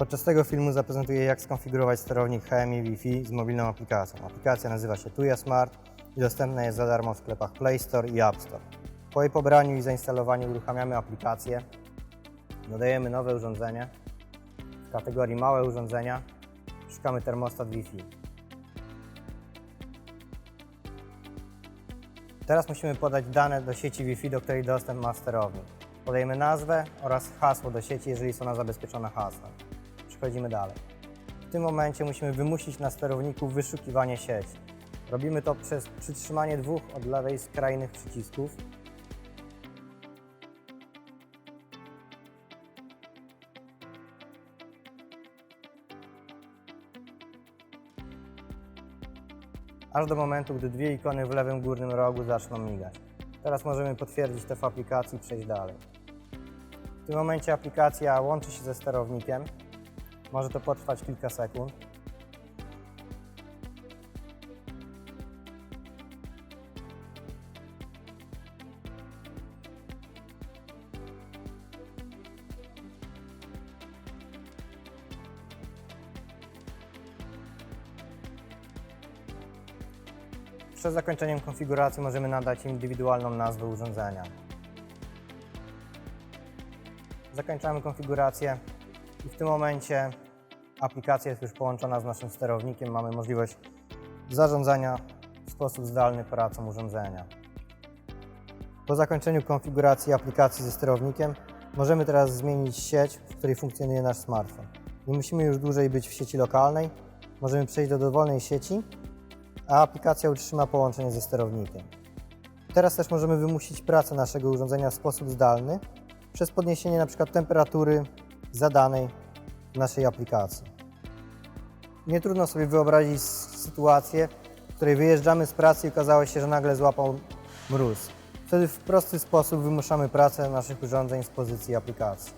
Podczas tego filmu zaprezentuję, jak skonfigurować sterownik HMI Wi-Fi z mobilną aplikacją. Aplikacja nazywa się Tuya Smart i dostępna jest za darmo w sklepach Play Store i App Store. Po jej pobraniu i zainstalowaniu uruchamiamy aplikację, dodajemy nowe urządzenie. W kategorii małe urządzenia szukamy termostat Wi-Fi. Teraz musimy podać dane do sieci Wi-Fi, do której dostęp ma sterownik. Podajemy nazwę oraz hasło do sieci, jeżeli jest ona zabezpieczona hasłem. Przechodzimy dalej. W tym momencie musimy wymusić na sterowniku wyszukiwanie sieci. Robimy to przez przytrzymanie dwóch od lewej skrajnych przycisków. aż do momentu, gdy dwie ikony w lewym górnym rogu zaczną migać. Teraz możemy potwierdzić to w aplikacji i przejść dalej. W tym momencie aplikacja łączy się ze sterownikiem. Może to potrwać kilka sekund. Przed zakończeniem konfiguracji możemy nadać indywidualną nazwę urządzenia. Zakończamy konfigurację i w tym momencie aplikacja jest już połączona z naszym sterownikiem. Mamy możliwość zarządzania w sposób zdalny pracą urządzenia. Po zakończeniu konfiguracji aplikacji ze sterownikiem możemy teraz zmienić sieć, w której funkcjonuje nasz smartfon. Nie musimy już dłużej być w sieci lokalnej, możemy przejść do dowolnej sieci a aplikacja utrzyma połączenie ze sterownikiem. Teraz też możemy wymusić pracę naszego urządzenia w sposób zdalny przez podniesienie np. temperatury zadanej w naszej aplikacji. Nie trudno sobie wyobrazić sytuację, w której wyjeżdżamy z pracy i okazało się, że nagle złapał mróz. Wtedy w prosty sposób wymuszamy pracę naszych urządzeń z pozycji aplikacji.